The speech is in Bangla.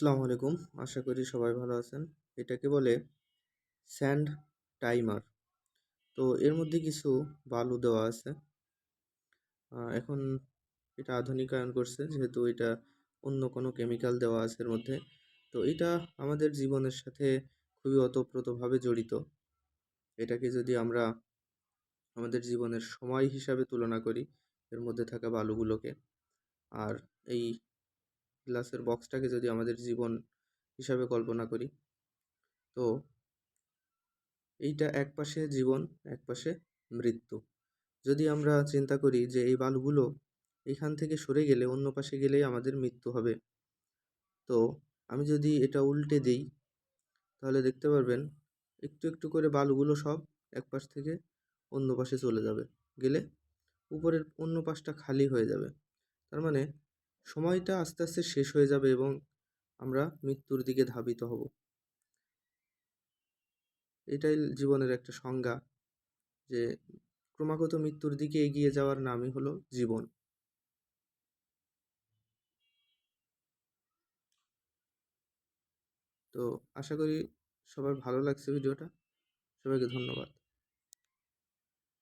আসসালামু আলাইকুম। আশা করি সবাই ভালো আছেন। এটাকে বলে স্যান্ড টাইমার। তো এর মধ্যে কিছু বালু দেওয়া আছে। এখন এটা আধুনিকায়ন করছে, যেহেতু এটা অন্য কোনো কেমিক্যাল দেওয়া আছে এর মধ্যে। তো এটা আমাদের জীবনের সাথে খুবই ওতপ্রোতভাবে জড়িত। এটাকে যদি আমরা আমাদের জীবনের সময় হিসাবে তুলনা করি, এর মধ্যে থাকা বালুগুলোকে। আর এই গ্লাসের বক্সটাকে যদি আমাদের জীবন হিসাবে কল্পনা করি, তো এইটা এক পাশে জীবন এক পাশে মৃত্যু। যদি আমরা চিন্তা করি যে এই বালুগুলো এখান থেকে সরে গেলে অন্য পাশে গেলেই আমাদের মৃত্যু হবে, তো আমি যদি এটা উল্টে দিই, তাহলে দেখতে পারবেন একটু একটু করে বালুগুলো সব এক পাশ থেকে অন্য পাশে চলে যাবে। গেলে উপরের অন্য পাশটা খালি হয়ে যাবে। তার মানে সময়টা আস্তে আস্তে শেষ হয়ে যাবে এবং আমরা মৃত্যুর দিকে ধাবিত হব। এটাই জীবনের একটা সংজ্ঞা যে ক্রমাগত মৃত্যুর দিকে এগিয়ে যাওয়ার নামই হলো জীবন। তো আশা করি সবার ভালো লাগছে ভিডিওটা। সবাইকে ধন্যবাদ।